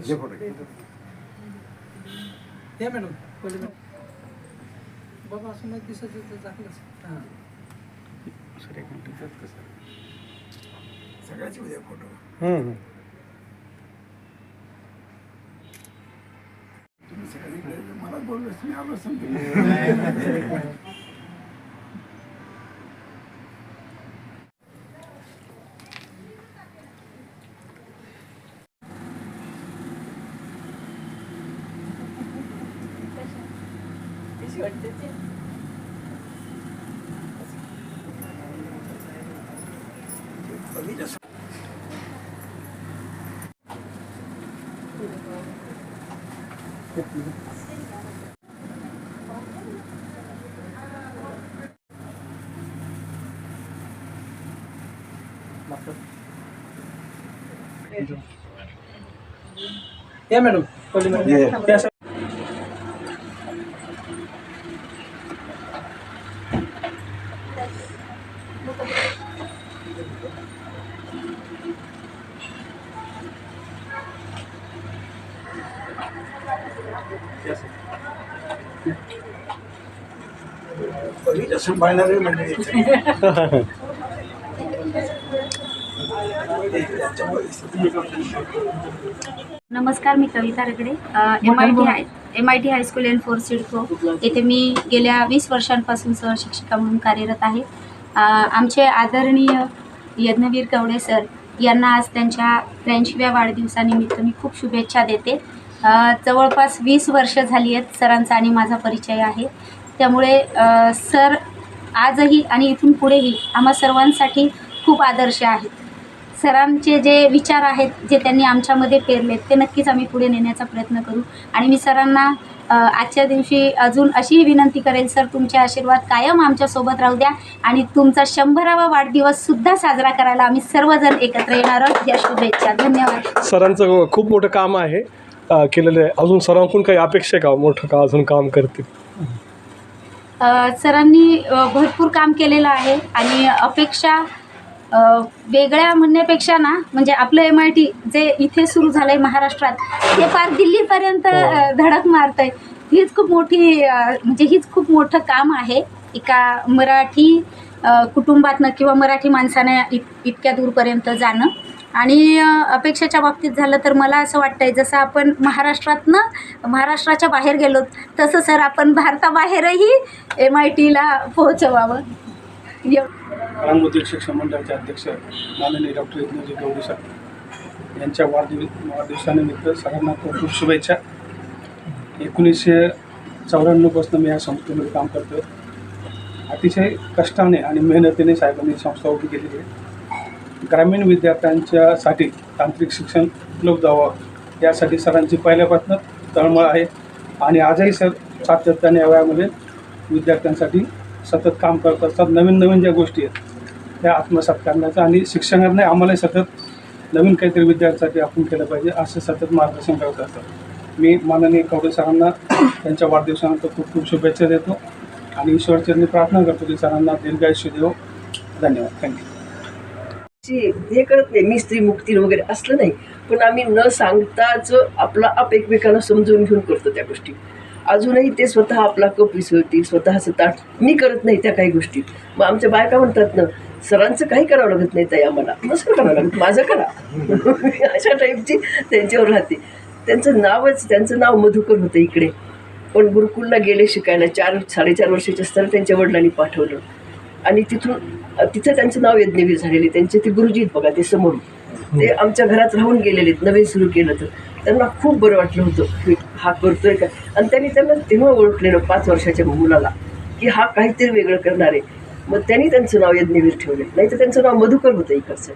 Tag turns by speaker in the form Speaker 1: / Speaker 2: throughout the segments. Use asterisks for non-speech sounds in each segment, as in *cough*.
Speaker 1: जे फोटो घे.
Speaker 2: या मॅडम पहिले. बाबा असं नाही दिसत चांगलंच. हां.
Speaker 1: सगळ्याचे उद्या फोटो तुम्ही सगळ्यांनी इकडे मला बोललो मी आलो समजा *laughs*
Speaker 2: या मॅडम पहिले
Speaker 1: ये.
Speaker 2: मॅडम त्या सा-
Speaker 1: पहिलं सांभाळणारे म्हणजे इथे.
Speaker 3: नमस्कार मी Kavita Ragade. M I T high M I T high school and four CIDCO. येथे मी गेल्या वीस वर्षांपासून सहशिक्षिका म्हणून कार्यरत आहे. आमचे आदरणीय यज्ञवीर कवडे सर यांना आज त्यांच्या त्र्याऐंशीव्या वाढदिवसानिमित्त मी खूप शुभेच्छा देते. जवळपास वीस वर्ष झाली आहेत सरांचा आणि माझा परिचय आहे. त्यामुळे सर आजही आणि इथून पुढेही आम्हा सर्वांसाठी खूप आदर्श आहेत. सरांचे जे विचार आहेत जे त्यांनी आमच्यामध्ये पेरलेत ते नक्कीच आम्ही पुढे नेण्याचा प्रयत्न करू. आणि मी सरांना आजच्या दिवशी अजून अशीही विनंती करेल सर तुमचे आशीर्वाद कायम आमच्यासोबत राहू द्या आणि तुमचा शंभरावा वाढदिवससुद्धा साजरा करायला आम्ही सर्वजण एकत्र येणार आहोत. या शुभेच्छा. धन्यवाद.
Speaker 4: सरांचं खूप मोठं काम आहे केलेलं आहे. अजून सरांकडून काही अपेक्षा आहे का? मोठं का अजून काम करतील?
Speaker 3: सरांनी भरपूर काम केलेलं आहे आणि अपेक्षा वेगळ्या म्हणण्यापेक्षा ना म्हणजे आपलं एम आय टी जे इथे सुरू झालं आहे महाराष्ट्रात ते फार दिल्लीपर्यंत अ, धडक मारतं आहे हीच खूप मोठी म्हणजे हीच खूप मोठं काम आहे. एका मराठी कुटुंबातनं किंवा मराठी माणसाने इत इतक्या दूरपर्यंत जाणं. आणि अपेक्षेच्या बाबतीत झालं तर मला असं वाटतंय जसं आपण महाराष्ट्रातनं महाराष्ट्राच्या बाहेर गेलो तसं सर आपण भारताबाहेरही एम आय टीला पोहोचवावं. एव
Speaker 5: शिक्षण मंडळाचे अध्यक्ष माननीय डॉक्टर यज्ञजी गौरी सर यांच्या वाढदिव वाढदिवसानिमित्त सगळ्यांना खूप खूप शुभेच्छा. एकोणीसशे चौऱ्याण्णवपासून मी या संस्थेमध्ये काम करतो अतिशय कष्टाने आणि मेहनतीने साहेबांनी संस्था उभी केलेली आहे. ग्रामीण विद्यार्थ्यांच्यासाठी तांत्रिक शिक्षण उपलब्ध व्हावं यासाठी सरांची पहिल्यापासून तळमळ आहे. आणि आजही सर सातत्याने या वयामध्ये विद्यार्थ्यांसाठी सतत काम करत असतात. नवीन नवीन ज्या गोष्टी आहेत त्या आत्मसात करण्याचा आणि शिक्षकांना आम्हालाही सतत नवीन काहीतरी विद्यार्थ्यांसाठी आपण केलं पाहिजे असं सतत मार्गदर्शन करत असतात. मी माननीय कवडे सरांना त्यांच्या वाढदिवसानंतर खूप खूप शुभेच्छा देतो आणि ईश्वरचरणी प्रार्थना करतो की सरांना दीर्घायुष्य देव. धन्यवाद. थँक्यू
Speaker 6: हे करत नाही मी स्त्री मुक्ती वगैरे असलं नाही पण आम्ही न सांगताच आपला आप एकमेकांना समजून घेऊन करतो त्या गोष्टी. अजूनही ते स्वतः आपला कप विसरतील स्वतःचं ताट. मी करत नाही त्या काही गोष्टी मग आमच्या बायका म्हणतात ना सरांचं काही करावं लागत नाही ताई आम्हाला. नसं करावं लागत माझं करा. *laughs* अशा टाईपची त्यांच्यावर राहते. त्यांचं नावच त्यांचं नाव मधुकर होतं इकडे. पण गुरुकुलला गेले शिकायला चार साडेचार वर्षाचे असताना त्यांच्या वडिलांनी पाठवलं. आणि तिथून तिथं त्यांचं नाव यज्ञवीर झालेले त्यांचे ते गुरुजी बघा ते समोर ते आमच्या घरात राहून गेलेले आहेत. नवीन सुरू केलं तर. त्यांना खूप बरं वाटलं होतं की हा करतोय का. आणि त्यांनी त्यांना तेव्हा ओळखलेलं पाच वर्षाच्या मुलाला की हा काहीतरी वेगळं करणार आहे. मग त्यांनी त्यांचं नाव यज्ञवीर ठेवलं. नाही तर त्यांचं नाव मधुकर होतं इकडचं.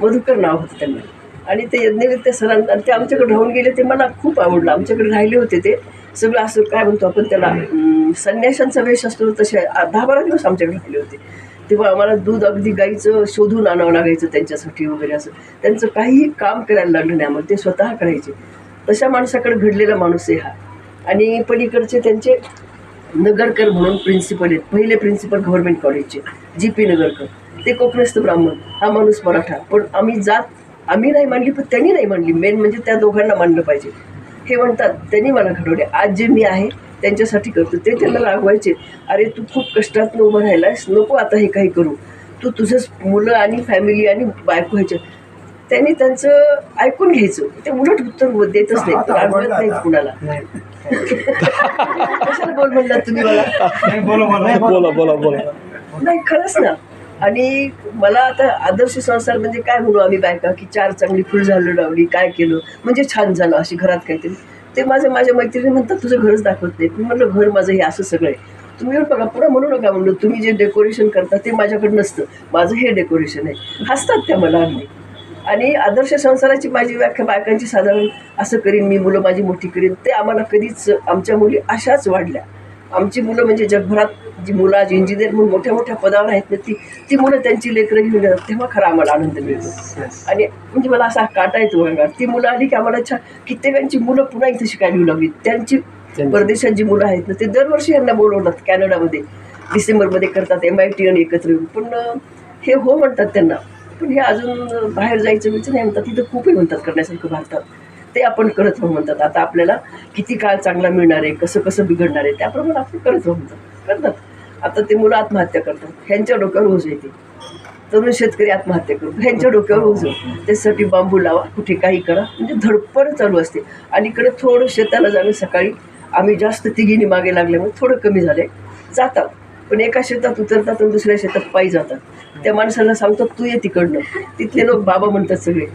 Speaker 6: मधुकर नाव होतं त्यांना. आणि ते यज्ञवीर त्या सरांना आणि ते आमच्याकडे राहून गेले ते मला खूप आवडलं. आमच्याकडे राहिले होते ते. सगळं असं काय म्हणतो आपण त्याला संन्याशांचा वेश असतो तसे दहा बारा दिवस आमच्याकडे राहिले होते. तेव्हा आम्हाला दूध अगदी गाईचं शोधून आणावं लागायचं त्यांच्यासाठी वगैरे असं. त्यांचं काहीही काम करायला लागलं नाही आम्हाला. ते स्वतः करायचे. तशा माणसाकडे घडलेला माणूस आहे हा. आणि पलीकडचे त्यांचे नगरकर म्हणून प्रिन्सिपल आहेत. पहिले प्रिन्सिपल गव्हर्नमेंट कॉलेजचे जी पी नगरकर. ते कोकणस्थ ब्राह्मण. हा माणूस मराठा. पण आम्ही जात आम्ही नाही मांडली पण त्यांनी नाही मांडली मेन म्हणजे त्या दोघांना मांडलं पाहिजे. हे म्हणतात त्यांनी मला घडवले. आज जे मी आहे त्यांच्यासाठी करतो. ते त्यांना रागवायचे अरे तू खूप कष्टातनं उभं राहिलायस. नको आता हे काही करू. तू तुझंच मुलं आणि फॅमिली आणि बायको ह्याच्या त्यांनी त्यांचं ऐकून घ्यायचं. ते उलट उत्तर देतच नाही
Speaker 1: आता.
Speaker 6: कुणाला. कशाला बोल म्हणलात तुम्ही मला?
Speaker 4: बोला बोला. बोला
Speaker 6: नाही खरंच ना. आणि मला आता आदर्श संसार म्हणजे काय म्हणू आम्ही बायका? की चार चांगली फुल झालं लावली काय केलं? म्हणजे छान झालं अशी घरात काहीतरी. ते माझे माझ्या मैत्रिणी म्हणतात तुझं घरच दाखवत नाही मी म्हटलं घर माझं हे असं सगळं आहे. तुम्ही येऊन बघा पुढं म्हणू नका म्हणलं तुम्ही जे डेकोरेशन करता ते माझ्याकडे नसतं. माझं हे डेकोरेशन आहे. हसतात त्या मला अगदी. आणि आदर्श संसाराची माझी व्याख्या बायकांची साधारण असं करीन मी मुलं माझी मोठी करीन ते आम्हाला कधीच आमच्या मुली अशाच वाढल्या. आमची मुलं म्हणजे जगभरात जी मुलं आज इंजिनियर म्हणून मोठ्या मोठ्या पदावर आहेत ना ती ती मुलं त्यांची लेकरं घेऊन येतात तेव्हा खरा आम्हाला आनंद मिळतो. आणि म्हणजे मला असा काटा येतो ती मुलं आली की आम्हाला छान कित्येकांची मुलं पुन्हा इथं शिकायला येऊ लागली. त्यांची परदेशात जी मुलं आहेत ना ते दरवर्षी यांना बोलवतात कॅनडामध्ये. डिसेंबरमध्ये करतात एम आय टी आणि एकत्र येऊन. पण हे हो म्हणतात त्यांना. पण हे अजून बाहेर जायचं म्हणजे नाही म्हणतात तिथं खूप हे म्हणतात करण्यासारखं भारतात. ते आपण करत राहू म्हणतात. आता आपल्याला किती काळ चांगला मिळणार आहे कसं कसं बिघडणार आहे त्याप्रमाणे आपण करत राहू म्हणतात. करतात. आता ते मुलं आत्महत्या करतात. ह्यांच्या डोक्यावर ओझ येते तरुण शेतकरी आत्महत्या करतो. ह्यांच्या डोक्यावर ओझ त्यासाठी बांबू लावा कुठे काही करा. म्हणजे धडपड चालू असते. आणि इकडे थोडं शेताला जाणं सकाळी आम्ही जास्त तिघीने मागे लागल्यामुळे थोडं कमी झाले जातात. पण एका शेतात उतरतात आणि दुसऱ्या शेतात पायी जातात. त्या माणसाला सांगतात तू ये तिकडनं. तिथले लोक बाबा म्हणतात सगळे.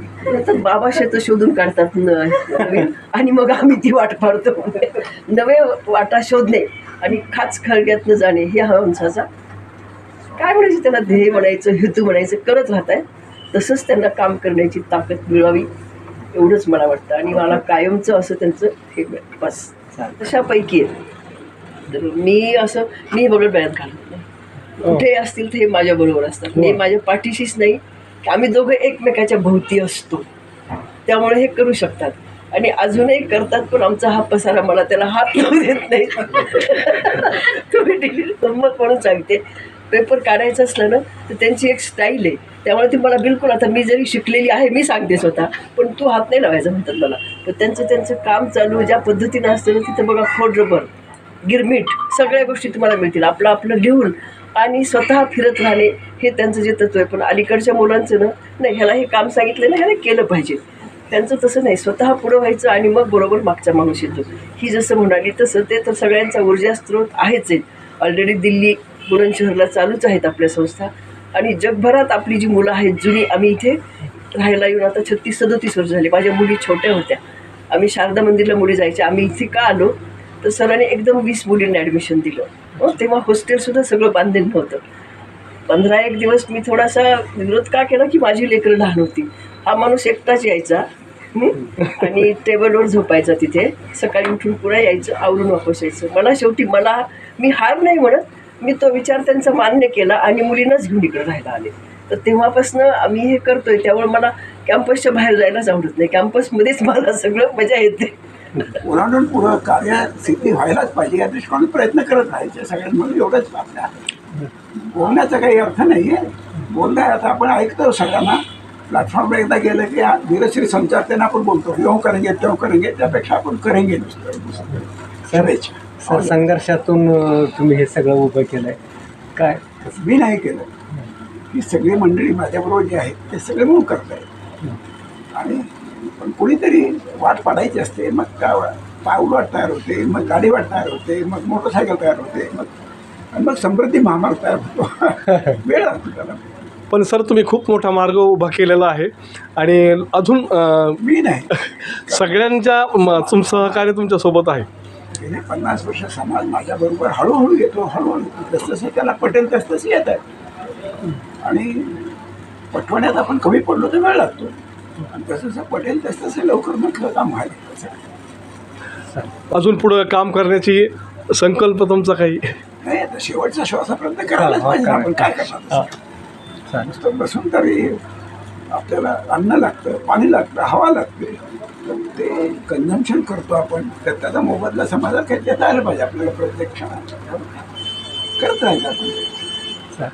Speaker 6: तर बाबा शेतं शोधून काढतात न- आणि मग आम्ही ती वाट पाडतो नवे वाटा शोधणे. आणि खाच खळग्यातनं जाणे हे हा काय म्हणायचं त्याला? ध्येय म्हणायचं हेतू म्हणायचं करत राहत आहे तसंच त्यांना काम करण्याची ताकद मिळावी एवढंच मला वाटतं. आणि मला कायमचं असं त्यांचं हे. बस. तशापैकी आहे. तर मी असं मी बघत बॅत घालत नाही. कुठे असतील ते माझ्या बरोबर असतात. मी माझ्या पाठीशीच नाही. आम्ही दोघं एकमेकाच्या भोवती असतो. त्यामुळे हे करू शकतात. आणि अजूनही करतात पण आमचा हा पसारा मला त्याला हात लावू देत नाही. *laughs* तुम्ही डिलीट गंमत म्हणून सांगते. पेपर काढायचं असलं ना तर त्यांची एक स्टाईल आहे. त्यामुळे ती मला बिलकुल आता मी जरी शिकलेली आहे मी सांगते स्वतः पण तू हात नाही लावायचा म्हणतात मला. पण त्यांचं त्यांचं काम चालू ज्या पद्धतीनं असतं ना तिथं बघा खोड रबर गिरमीट सगळ्या गोष्टी तुम्हाला मिळतील. आपलं आपलं लिहून आणि स्वतः फिरत राहणे हे त्यांचं जे तत्व आहे. पण अलीकडच्या मुलांचं ना नाही ह्याला हे काम सांगितलं ना ह्याला केलं पाहिजे. त्यांचं तसं नाही. स्वतः पुढं व्हायचं आणि मग बरोबर मागचा माणूस येतो. ही जसं म्हणाली तसं ते तर सगळ्यांचा ऊर्जा स्रोत आहेच आहे. ऑलरेडी दिल्ली बुलंदशहरला चालूच आहेत आपल्या संस्था. आणि जगभरात आपली जी मुलं आहेत जुनी आम्ही इथे राहायला येऊन आता छत्तीस सदतीस वर्ष झाली. माझ्या मुली छोट्या होत्या. आम्ही शारदा मंदिरला मुली जायच्या आम्ही इथे का आलो? तर सरांनी एकदम वीस मुलींना ॲडमिशन दिलं. मग तेव्हा हॉस्टेलसुद्धा सगळं बांधलेलं नव्हतं. पंधरा एक दिवस मी थोडासा विरोध का केला की माझी लेकरं लहान होती. हा माणूस एकटाच यायचा आणि टेबलवर झोपायचा तिथे. सकाळी उठून पुन्हा यायचं आवरून वापस यायचं. मला शेवटी मला मी हार नाही म्हणत. मी तो विचार त्यांचा मान्य केला आणि मुलींनाच घेऊन इकडे राहायला आले. तर तेव्हापासून आम्ही हे करतोय. त्यामुळे मला कॅम्पसच्या बाहेर जायलाच आवडत नाही. कॅम्पसमध्येच मला सगळं मजा येते.
Speaker 1: ओलांडून पुढं कार्य सिद्धी व्हायलाच पाहिजे. या दृष्टिकोनात प्रयत्न करत राहायचे सगळ्यांना म्हणून एवढंच आपल्या बोलण्याचा काही अर्थ नाही आहे बोलणं आता आपण ऐकतो सगळ्यांना. प्लॅटफॉर्मवर एकदा गेलं की हा वीरश्री संचार त्यांना आपण बोलतो यो करेंगे त्यो करेंगे त्यापेक्षा आपण करेंगे नुसतं.
Speaker 7: सर संघर्षातून तुम्ही हे सगळं उभं केलं आहे काय?
Speaker 1: मी नाही केलं. ही सगळी मंडळी माझ्याबरोबर जी आहेत ते सगळे म्हणून करत आहेत. आणि पण कुणीतरी वाट पाडायची असते मग का पावलवाट तयार होते मग गाडीवाट तयार होते मग मोटरसायकल तयार होते मग आणि मग समृद्धी महामार्ग तयार होतो. *laughs* वेळ लागतो त्याला.
Speaker 4: पण सर तुम्ही खूप मोठा मार्ग उभा केलेला आहे. आणि अजून
Speaker 1: मी नाही.
Speaker 4: सगळ्यांच्या म, तुम सहकार्य तुमच्यासोबत आहे.
Speaker 1: गेले पन्नास वर्ष समाज माझ्याबरोबर हळूहळू येतो हळूहळू जसजसं त्याला पटेल तसतसं येत आहे. आणि पटवण्यात आपण कमी पडलो तर वेळ लागतो. आणि जसं पटेल तसतसं लवकर म्हटलं काम व्हायला
Speaker 4: अजून पुढं काम करण्याची संकल्प तुमचा काही?
Speaker 1: नाही आता शेवटचा श्वासापर्यंत करायलाच पाहिजे ना आपण काय करणार? नुसतं बसून तरी आपल्याला अन्न लागतं पाणी लागतं हवा लागते. तर ते कन्झम्शन करतो आपण. तर त्याचा मोबदला समाजात काही देता आलं पाहिजे आपल्याला प्रत्येक क्षणात. करत राहायचं आपण.